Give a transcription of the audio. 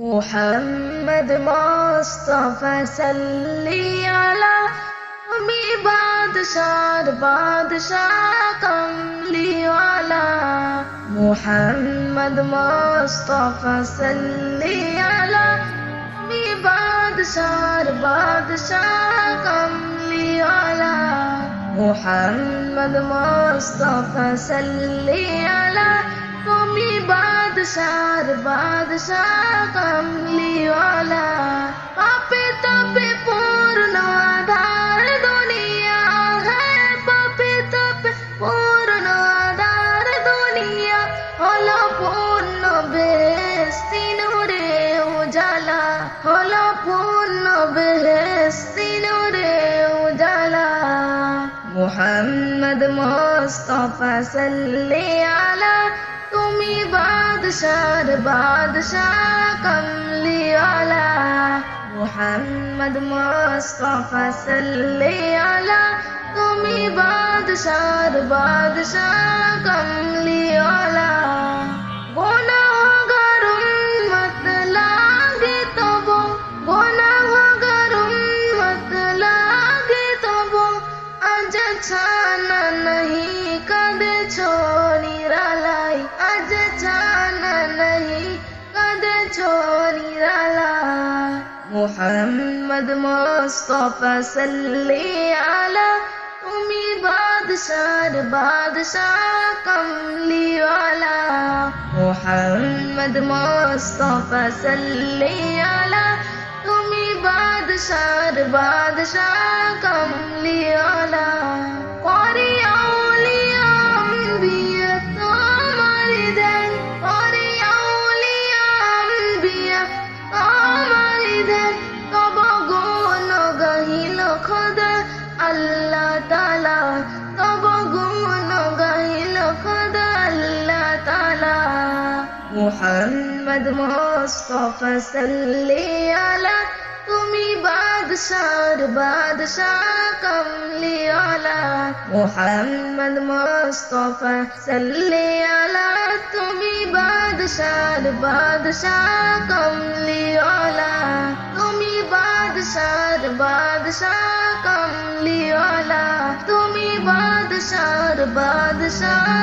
محمد مصطفى صلی علی امی بادشاہ بادشاہ کملی والا۔ محمد مصطفى صلی علی امی بادشاہ بادشاہ کملی والا۔ محمد مصطفى صلی علی تمی بادشاہ بادشاہ کملی والا پاپی تپی پورن آدھار دنیا ہے۔ پاپے تپی پورن آدھار دنیا ہلا پورن بہستی نورے اجالا۔ ہلا پورن بہستی نورے اجالا۔ محمد مصطفیٰ صلی اللہ بادشاہ بادشاہ کملی والا محمد مصطفی صلی علی، تمہیں بادشاہ بادشاہ کملی والا وہ نہ ہوگا رمت لاگے تو وہ تو وہ اچھا نہیں۔ মোহাম্মদ মোস্তফা সাল্লি আলা তুমি বাদশার বাদশাহ কমলিওয়ালা মোহাম্মদ মোস্তফা সাল্লি আলা তুমি বাদশার বাদশাহ কমলিওয়ালা মুহাম্মদ মুস্তাফা সাল্লি আলা, তুমি বাদশার বাদশাহ কমলি আলা। মুহাম্মদ মুস্তাফা সাল্লি আলা, তুমি বাদশার বাদশাহ কমলি আলা। তুমি বাদশার বাদশাহ কমলি আলা। তুমি বাদশার বাদশাহ